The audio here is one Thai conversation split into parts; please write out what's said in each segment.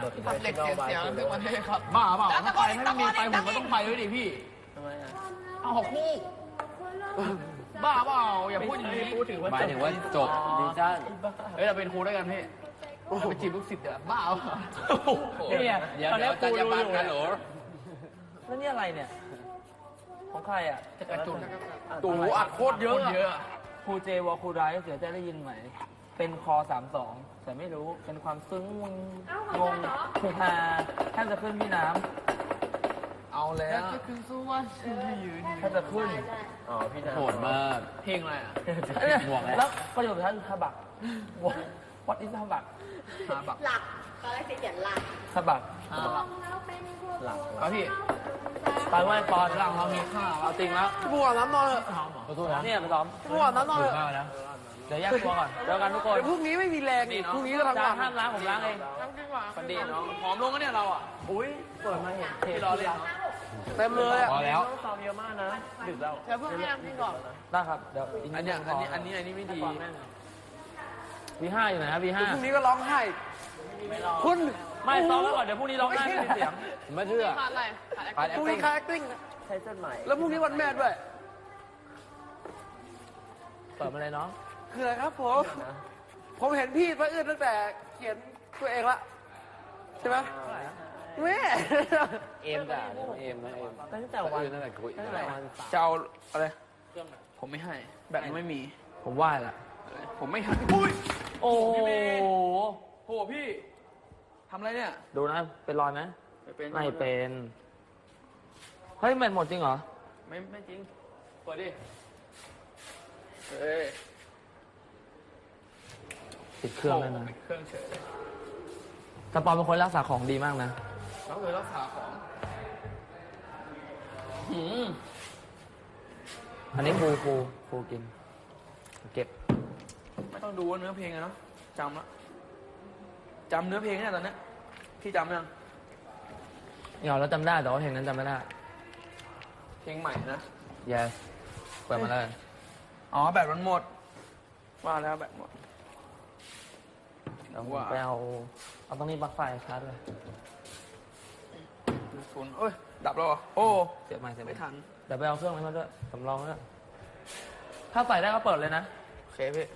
โดดทำเหล็กเสียงเสียงทุกวันเลยครับบ้าเปล่าแล้วถ้าไปถ้าไม่มีไปตะผโกมนก็ต้องไปด้วยดิพี่ทำไมอะเอาหกคู่บ้าเปล่าอย่าพูดอย่างนี้พูดถึงว่าหมายถึงว่าจบดิวิชั่นเฮ้ยเราเป็นครูด้วยกันพี่เราไปจีบลูกศิษย์เดี๋ยวบ้าเปล่านี่ไงเดี๋ยวตอนเดี๋นี้ยวครูจะรู้บัองยู่กันเหรอแล้วนี่อะไรเนี่ย ของใครอะจะกระจุนตู่อัดโคตรเยอะเยอะครูเจวอครูไรเสียใจได้ยินไหม เป็นคอสามสองแต่ไม่รู้เป็นความซึ้งงงงงคือฮาแทบจะขึ้นพี่น้เอาแล้วคือสู้ว่าชื่อยืนำแทบจะขึ้น อ๋อ พี่นาโหดมาก เพลงอะไรอะห่วงแล้ว แล้วประโยคท้ายคือฮาบักวัดอิสฮาบักหาบักหลักตอนแรกจะเขียนหลักฮาบักหาบักหลักเอาพี่ ไปไหว้ปอนหลังเรามีข้าวเอาจริงแล้วบัวน้ำนอนทำเหรอขอโทษนะเนี่ยไปซ้อมบัวน้ำนอนถูกมากนะ เดี๋ยวแยกตัวก่อนเจอกันทุกคนเดี๋ยวพรุ่งนี้ไม่มีแรงอีกพรุ่งนี้ก็ทำานจางห้ามล้างผมล้างเองน้ำดีกว่าฟันดีเนาะหอมลงก็เนี่ยเราอะอุ้ยเปิดมาเห็นเทพี่รอเล่นเนาะเต็มเลยอะพอแล้วซ้อมเยอะมากนะดึกแล้วเดี๋ยวเพิ่งให้น้ำกินก่อนได้ครับเดี๋ยวอีกอันดเนี้ยงอันนี้อันนี้อันนี้ไม่ดีวีห้าอยู่ไหนครับวีห้าพรุ่งนี้ก็ร้องไห้คุณไม่ซ้อมไว้ก่อนเดี๋ยวพรุ่งนี้ร้องไห้ไม่มีเสียงไม่เชื่อขาดอะไรขาดขาดพรุ่งนี้ acting คาแอคติ้งใช้เส้นใหม่แล้วพรุ่งนี้วันแม่ด้วยเปิดมาเลยเนาะ คืออะไรครับผม ผมเห็นพี่พระอื้นตั้งแต่เขียนตัวเองละใช่ไหมแม่เอมด่าเอมนะเอมตั้งแต่วันนั่นแหละคุยตั้งแต่วันจะเอาอะไรผมไม่ให้แบบไม่มี ผมไหว้ละผมไม่ให้อุ้ยโอ้โหโหพี่ทำอะไรเนี่ย ดูนะ เป็นรอยไหมไม่เป็นไม่เป็นเฮ้ยแมนหมดจริงเหรอ ไม่ไม่จริงเปิดดิเฮ้ย ติดเครื่องเลยนะเครื่องเฉยเลยสปอนเป็นคนรักษาของดีมากนะแล้วเลยรักษาของหืมอันนี้ครูครูครูกิน เก็บ ไม่ต้องดูเนื้อเพลงอะเนาะจำละจำเนื้อเพลงเนี่ยตอนเนี้ยพี่จำยังเหงาแล้วจำได้แต่ว่าเพลงนั้นจำไม่ได้ เพลงใหม่นะ yes เปิดมาเลย อ๋อแบตมันหมดว่าแล้วแบตหมดเดี๋ ยวผมว่าไปเอาเอาตรงนี้ปลั๊กไฟชาร์จเลยศูนย์เอ้ย ดับแล้วเหรอโอ้เสียบใหม่เสียบใหไม่ม่ทัน เดี๋ยวไปเอาเครื่องนั้นมาด้วยสำรองด้วยถ้าใส่ได้ก็เปิดเลยนะ โอเคพี่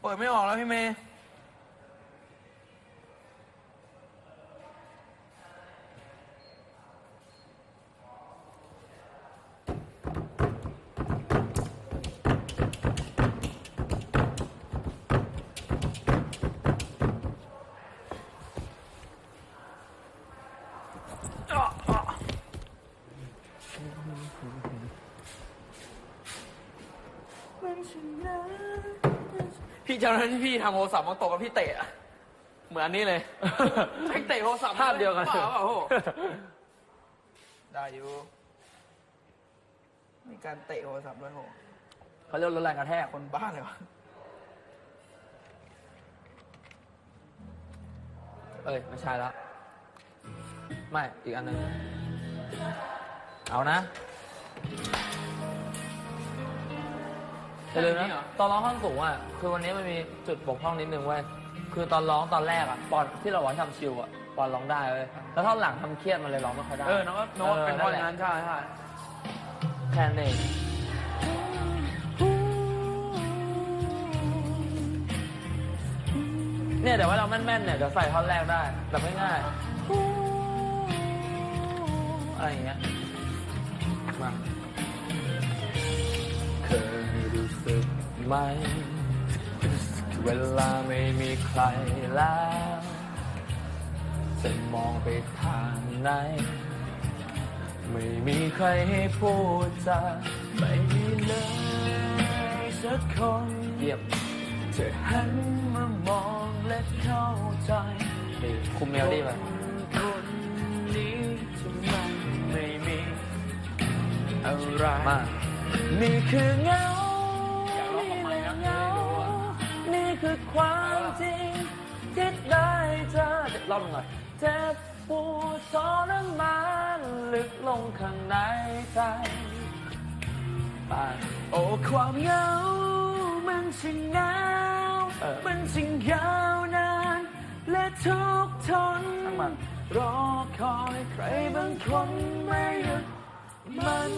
เปิดไม่ออกแล้วพี่เมย์ พี่จำได้ที่พี่ทำโทรศัพท์มันตกกับพี่เตะอะเหมือนอันนี้เลยไอ้เตะโทรศัพท์ภาพเดียวกันบ้าเปล่าโหได้อยู่ มีการเตะโทรศัพท์ด้วยโห เขาเรียกรถแรงกระแทก คนบ้าเลยวะเอ้ย ไม่ใช่แล้ว ไม่ อีกอันหนึง เอานะ อย่าลืมนะตอนร้องท่อนสูงอะคือวันนี้มันมีจุดบกพร่องนิดนึงเว้ยคือตอนร้องตอนแรกอะปอนที่เราบอกให้ทำชิวอะปอนร้องได้เว้ยแล้วท่อนหลังทำเครียดมันเลยร้องไม่ค่อยได้เออน้องก็น้องก็เป็นอคอนแหละนั้นใช่ใช่แค่นั้นเองเนี่ยเดี๋ยวว่าเราแม่นๆเนี่ยเดี๋ยวใส่ท่อนแรกได้แบบง่ายๆอะไรอย่างเงี้ยมา ไหม เวลาไม่มีใครแล้ว จะมองไปทางไหน ไม่มีใครให้พูดจาไม่มีเลยสักคนเยี่ยมจะหันมามองและเข้าใจคุมเมลดี้ไปคนนี้จะมันไม่มีอะไรมานี่คือเงา คือความจริงที่ได้เจอรอบหนึ่งหน่อยเจ็บปวดทรมานลึกลงข้างในใจไปโอ้ความเหงามันช่างหนาวเออมันช่างยาวนาน และทุกข์ทนรอคอยใครบางคนไม่หยุดมัน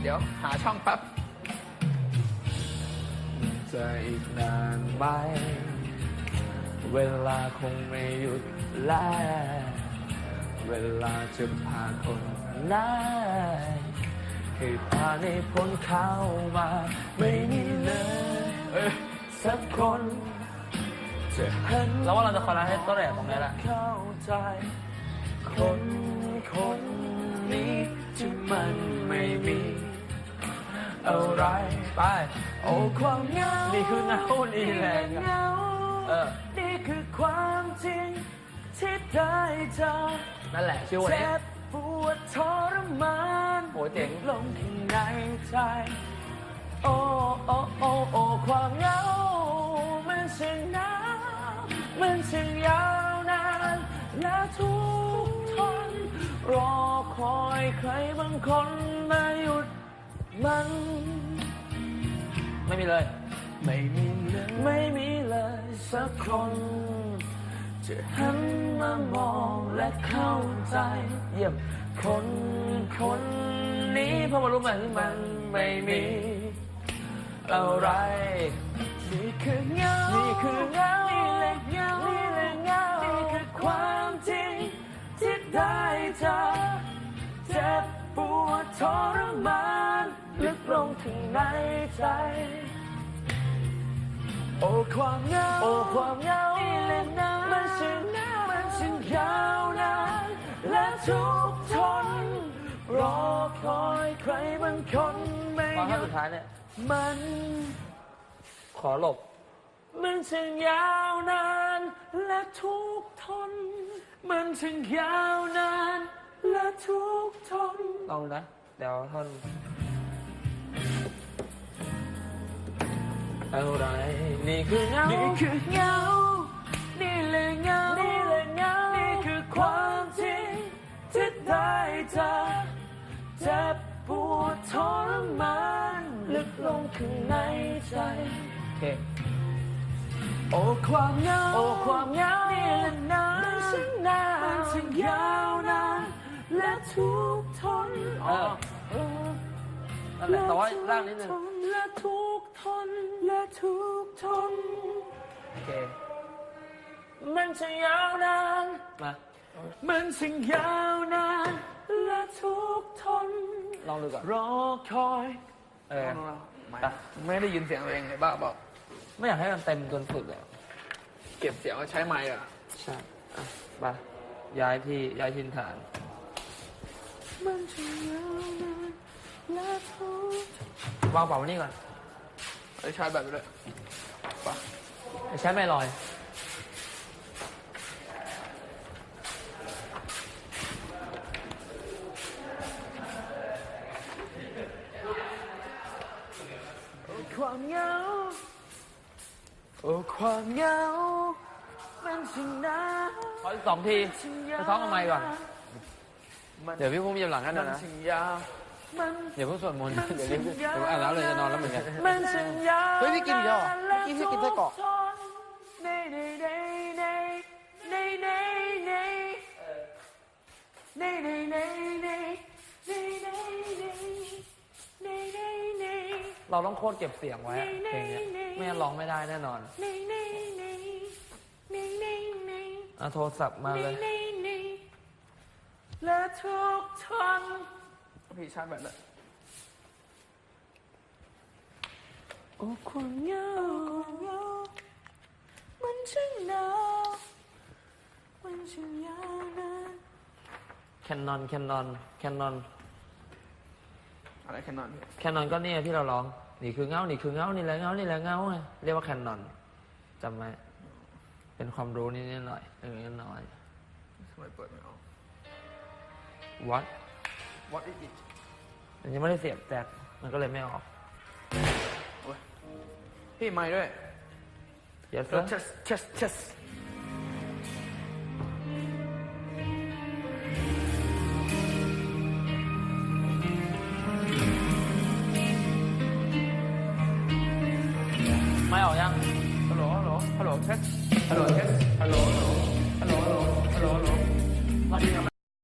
เดี๋ยวหาช่องแป๊บ จะอีกนานไหม เวลาคงไม่หยุดแล้ว เวลาจะพาคนไหนให้พาในพ้นเข้ามา ไม่มีเลยสักคนจะหันแล้วว่าเราจะคอรัสให้ต้นแหล่ตรงนี้แหละเข้าใจคนคนนี้ที่มันไม่มี อะไรไป โอ้ความเหงานี่คือเงานี่แหละเหงาเออ นี่คือความจริงที่ได้เจอนั่นแหละชื่อวันนี้เจ็บปวดทรมานโอ้ยเจ๋งลงข้างในใจ โอ้โอ้โอ้โอ้ความเหงามันช่างหนาวมันช่างยาวนานและทุกทนรอคอยใครบางคนมาหยุด มันไม่มีเลย ไม่มีเลยไม่มีเลยสักคน จะหันมามองและเข้าใจ เยี่ยมคนคนนี้นี่พอมารู้แบบที่มัมันนไม่มีอะไร นี่คือเงานี่คือเงานี่แหละเงานี่แหละเงานี่คือความจริงที่ได้เจอเจ็บปวดทรมาน ลึกลงถึงในใจ โอ้ความเหงาโอ้ความเหงานี่และนะมันช่างนามันช่างยาวนานและทุกทน รอคอยใครบางคนไม่ตอนหท่ายุสุดท้ายเนี่ย มัน ขอหลบ มันช่างยาวนานและทุกข์ทน มันช่างยาวนานและทุกข์ทน ลองดูนะ เดี๋ยวท่อน อะไรนี่คือเงานี่คือเงานี่เลยเงานี่เลยเงานี่คือความจริงที่ได้เจอเจ็บปวดทรมานลึกลงข้างในใจโอเคโอ้ความเหงาโอ้ความเหงานี่แหละนานมันช่างนานมันช่างยาวนานและทุกทนออเออ นั่นแหละแต่ว่าร่างนิดนึงและทุกข์ทนและทุกข์ทนโอเคมันจะยาวนานมามันช่างยาวนานและทุกข์ทนลองดูก่อนรอคอยเออไม่ไปไม่ได้ยินเสียงตัวเองเลยบ้าเปล่าไม่อยากให้มันเต็มจนสุดเลยเก็บเสียงไว้ใช้ไมค์อะใช่อะไปย้ายที่ย้ายทินฐานมันจะยาวนานและทุกข์ วางเป่าไว้นี่ก่อนไอ้ใช้แบบนี้เลยไปะใช้ไม่ลอย ความเหงาโอ้ความเหงามันช่างนานขออีกสองทีไปท้องกับไมค์ก่อนเดี๋ยวพี่พุ่มยำหลังกันมันนะชิงยาว มันเดี๋ยวพุ่มสวดมนต์เดี๋ยวรีบเดี๋ยวอ่านแล้วเลยจะนอนแล้วเหมือนกัน มันช่างยาวเฮ้ยพี่กินอีกแล้วเหรอเมื่อกี้พี่กินไส้กรอกในในในในในในในในในในในในในในในในเราต้องโคตรเก็บเสียงไว้อะเพลงเนี้ยไม่งั้นร้องไม่ได้แน่นอนในในในในในในเอาโทรศัพท์มาเลยในในและทุกทน พี่ชาร์จแบตเลยโอ้ความเหงามันช่างหนาวมันช่างยาวนานแคนนอนแคนนอนแคนนอนอะไรแค่นอนพี่แคนนอนก็เนี่ยที่เราร้อง นี่คือเงา นี่คือเงา นี่แหละเงา นี่แหละเงาไงเรียกว่าแคนนอนจำไหมเป็นความรู้นิดๆหน่อยๆเออนิดหน่อยทำไมเปิดไม่ออกวัด What is it มันยังไม่ได้เสียบแจ็คมันก็เลยไม่ออก โอ้ยพี่ไมค์ด้วยเดี๋ยวแ